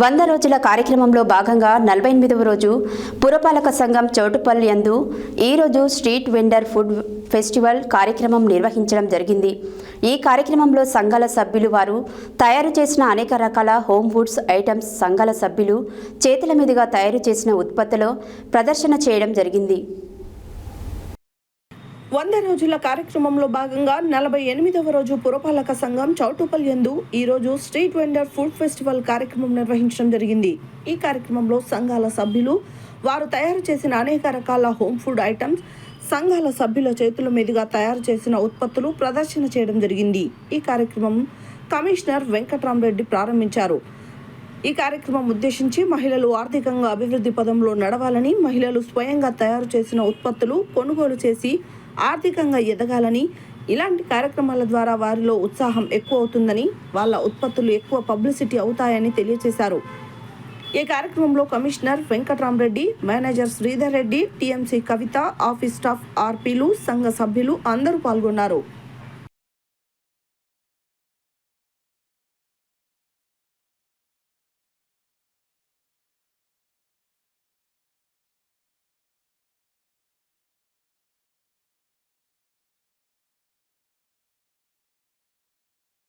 వంద రోజుల కార్యక్రమంలో భాగంగా నలభై ఎనిమిదవ రోజు పురపాలక సంఘం చౌటుపల్లి యందు ఈరోజు స్ట్రీట్ వెండర్ ఫుడ్ ఫెస్టివల్ కార్యక్రమం నిర్వహించడం జరిగింది. ఈ కార్యక్రమంలో సంఘాల సభ్యులు వారు తయారు చేసిన అనేక రకాల హోమ్ ఫుడ్స్ ఐటమ్స్ సంఘాల సభ్యులు చేతుల మీదుగా తయారు చేసిన ఉత్పత్తులో ప్రదర్శన చేయడం జరిగింది. వంద రోజుల కార్యక్రమంలో భాగంగా నలభై ఎనిమిదవ రోజు పురపాలక సంఘం చౌటుపల్ యందు ఈ రోజు స్ట్రీట్ వెండర్ ఫుడ్ ఫెస్టివల్ కార్యక్రమం నిర్వహించడం జరిగింది. ఈ కార్యక్రమంలో సంఘాల సభ్యులు వారు తయారు చేసిన అనేక రకాల హోమ్ ఫుడ్ ఐటమ్స్ సంఘాల సభ్యుల చేతుల మీదుగా తయారు చేసిన ఉత్పత్తులు ప్రదర్శన చేయడం జరిగింది. ఈ కార్యక్రమం కమిషనర్ వెంకట్రామరెడ్డి ప్రారంభించారు. ఈ కార్యక్రమం ఉద్దేశించి మహిళలు ఆర్థికంగా అభివృద్ధి పదంలో నడవాలని మహిళలు స్వయంగా తయారు చేసిన ఉత్పత్తులు కొనుగోలు చేసి ఆర్థికంగా ఎదగాలని ఇలాంటి కార్యక్రమాల ద్వారా వారిలో ఉత్సాహం ఎక్కువ అవుతుందని వాళ్ళ ఉత్పత్తులు ఎక్కువ పబ్లిసిటీ అవుతాయని తెలియజేశారు ఈ కార్యక్రమంలో commissioner Venkatramareddy manager Sridhar Reddy TMC Kavitha office staff ఆర్పీలు సంఘ సభ్యులు అందరూ పాల్గొన్నారు.